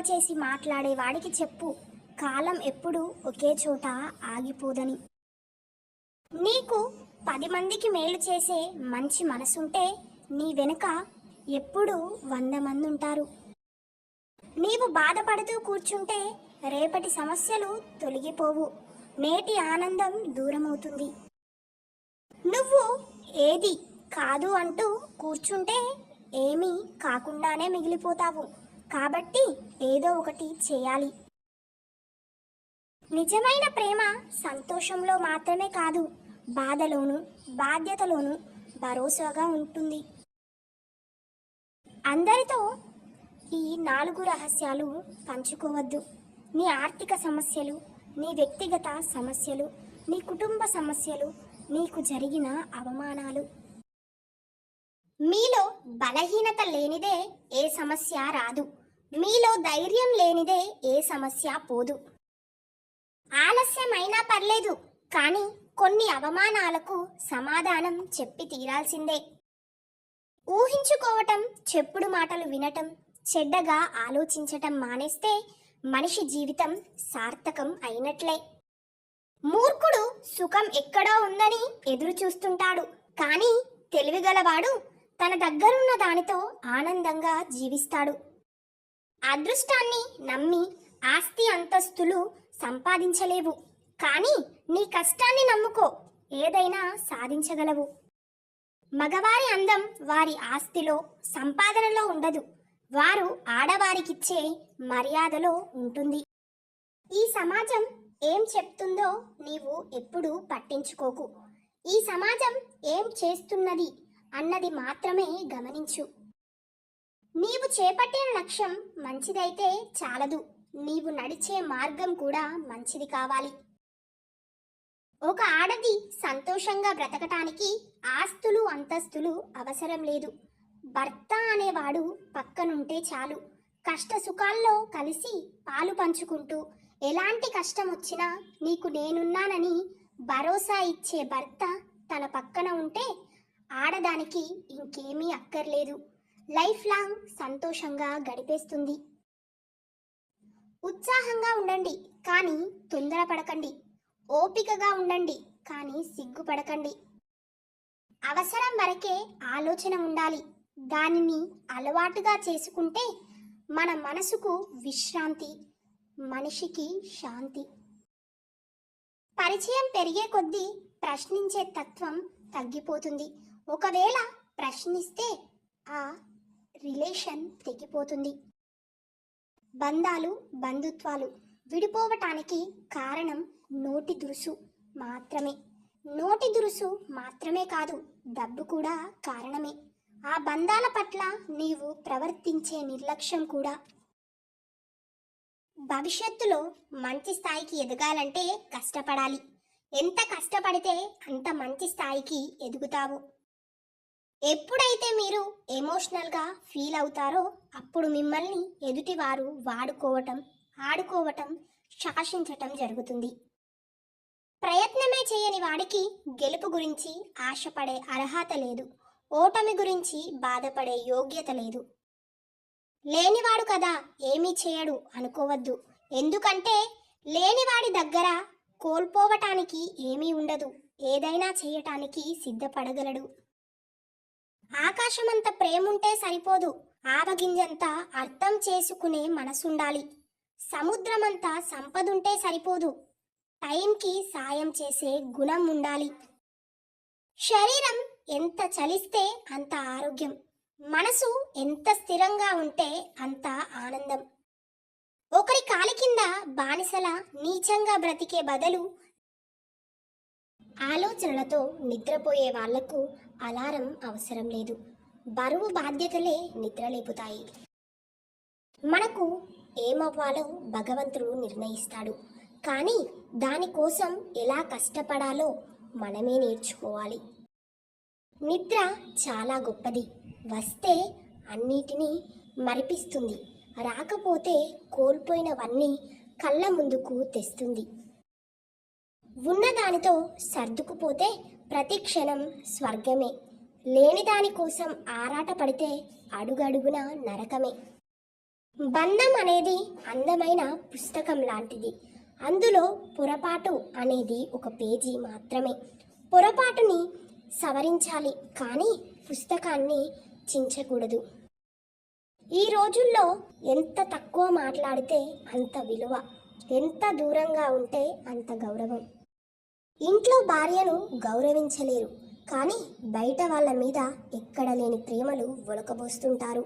చేసి మాట్లాడేవాడికి చెప్పు. కాలం ఎప్పుడు ఒకే చోట ఆగిపోదని. నీకు పది మందికి మేలు చేసే మంచి మనసుంటే నీ వెనుక ఎప్పుడు వంద మంది ఉంటారు నీవు బాధపడుతూ కూర్చుంటే రేపటి సమస్యలు తొలగిపోవు. నేటి ఆనందం దూరమవుతుంది. నువ్వు ఏది కాదు అంటూ కూర్చుంటే ఏమీ కాకుండానే మిగిలిపోతావు. కాబట్టి ఏదో ఒకటి చేయాలి. నిజమైన ప్రేమ సంతోషంలో మాత్రమే కాదు బాధలోను బాధ్యతలోను భరోసాగా ఉంటుంది. అందరితో ఈ నాలుగు రహస్యాలు పంచుకోవద్దు. నీ ఆర్థిక సమస్యలు నీ వ్యక్తిగత సమస్యలు నీ కుటుంబ సమస్యలు నీకు జరిగిన అవమానాలు. మీలో బలహీనత లేనిదే ఏ సమస్య రాదు. మీలో ధైర్యం లేనిదే ఏ సమస్య పోదు. ఆలస్యమైనా పర్లేదు కానీ కొన్ని అవమానాలకు సమాధానం చెప్పి తీరాల్సిందే. ఊహించుకోవటం చెప్పుడు మాటలు వినటం చెడ్డగా ఆలోచించటం మానేస్తే మనిషి జీవితం సార్థకం అయినట్లే. మూర్ఖుడు సుఖం ఎక్కడో ఉందని ఎదురు చూస్తుంటాడు కానీ తెలివిగలవాడు తన దగ్గరున్న దానితో ఆనందంగా జీవిస్తాడు. అదృష్టాన్ని నమ్మి ఆస్తి అంతస్తులు సంపాదించలేవు. కానీ నీ కష్టాన్ని నమ్ముకో. ఏదైనా సాధించగలవు. మగవారి అందం వారి ఆస్తిలో సంపాదనలో ఉండదు. వారు ఆడవారికిచ్చే మర్యాదలో ఉంటుంది. ఈ సమాజం ఏం చెప్తుందో నీవు ఎప్పుడూ పట్టించుకోకు. ఈ సమాజం ఏం చేస్తున్నది అన్నది మాత్రమే గమనించు. నీవు చేపట్టిన లక్ష్యం మంచిదైతే చాలదు. నీవు నడిచే మార్గం కూడా మంచిది కావాలి. ఒక ఆడది సంతోషంగా బ్రతకటానికి ఆస్తులు అంతస్తులు అవసరం లేదు. భర్త అనేవాడు పక్కనుంటే చాలు. కష్ట సుఖాల్లో కలిసి పాలు పంచుకుంటూ ఎలాంటి కష్టం వచ్చినా నీకు నేనున్నానని భరోసా ఇచ్చే భర్త తన పక్కన ఉంటే ఆడదానికి ఇంకేమీ అక్కర్లేదు. లైఫ్ లాంగ్ సంతోషంగా గడిపేస్తుంది. ఉత్సాహంగా ఉండండి కానీ తొందరపడకండి. ఓపికగా ఉండండి కానీ సిగ్గుపడకండి. అవసరం వరకే ఆలోచన ఉండాలి. దానిని అలవాటుగా చేసుకుంటే మన మనసుకు విశ్రాంతి మనిషికి శాంతి. పరిచయం పెరిగే కొద్దీ ప్రశ్నించే తత్వం తగ్గిపోతుంది. ఒకవేళ ప్రశ్నిస్తే ఆ రిలేషన్ తెగిపోతుంది. బంధాలు బంధుత్వాలు విడిపోవటానికి కారణం నోటి దురుసు మాత్రమే. నోటి దురుసు మాత్రమే కాదు డబ్బు కూడా కారణమే. ఆ బంధాల పట్ల నీవు ప్రవర్తించే నిర్లక్ష్యం కూడా. భవిష్యత్తులో మంచి స్థాయికి ఎదగాలంటే కష్టపడాలి. ఎంత కష్టపడితే అంత మంచి స్థాయికి ఎదుగుతావు. ఎప్పుడైతే మీరు ఎమోషనల్గా ఫీల్ అవుతారో అప్పుడు మిమ్మల్ని ఎదుటివారు వాడుకోవటం ఆడుకోవటం శాసించటం జరుగుతుంది. ప్రయత్నమే చేయని వాడికి గెలుపు గురించి ఆశపడే అర్హత లేదు. ఓటమి గురించి బాధపడే యోగ్యత లేదు. లేనివాడు కదా ఏమీ చేయడు అనుకోవద్దు. ఎందుకంటే లేనివాడి దగ్గర కోల్పోవటానికి ఏమీ ఉండదు. ఏదైనా చేయటానికి సిద్ధపడగలడు. ఆకాశమంత ప్రేముంటే సరిపోదు. ఆవగింజంత అర్థం చేసుకునే మనసుండాలి. సముద్రమంత సంపదుంటే సరిపోదు. టైంకి సాయం చేసే గుణం ఉండాలి శరీరం ఎంత చలిస్తే అంత ఆరోగ్యం. మనసు ఎంత స్థిరంగా ఉంటే అంత ఆనందం. ఒకరి కాలి కింద బానిసల నీచంగా బ్రతికే బదులు ఆలోచనలతో నిద్రపోయే వాళ్ళకు అలారం అవసరం లేదు. బరువు బాధ్యతలే నిద్రలేపుతాయి. మనకు ఏమవ్వాలో భగవంతుడు నిర్ణయిస్తాడు. కానీ దానికోసం ఎలా కష్టపడాలో మనమే నేర్చుకోవాలి. నిద్ర చాలా గొప్పది. వస్తే అన్నిటినీ మరిపిస్తుంది. రాకపోతే కోల్పోయినవన్నీ కళ్ళ ముందుకు తెస్తుంది. ఉన్నదానితో సర్దుకుపోతే ప్రతి క్షణం స్వర్గమే. లేని దానికోసం ఆరాట ఆరాటపడితే అడుగడుగున నరకమే. బంధం అనేది అందమైన పుస్తకం లాంటిది. అందులో పొరపాటు అనేది ఒక పేజీ మాత్రమే. పొరపాటుని సవరించాలి కానీ పుస్తకాన్ని చించకూడదు. ఈ రోజుల్లో ఎంత తక్కువ మాట్లాడితే అంత విలువ. ఎంత దూరంగా ఉంటే అంత గౌరవం. ఇంట్లో భార్యను గౌరవించలేరు. కానీ బయట వాళ్ళ మీద ఎక్కడ లేని ప్రేమలు ఒలకబోస్తుంటారు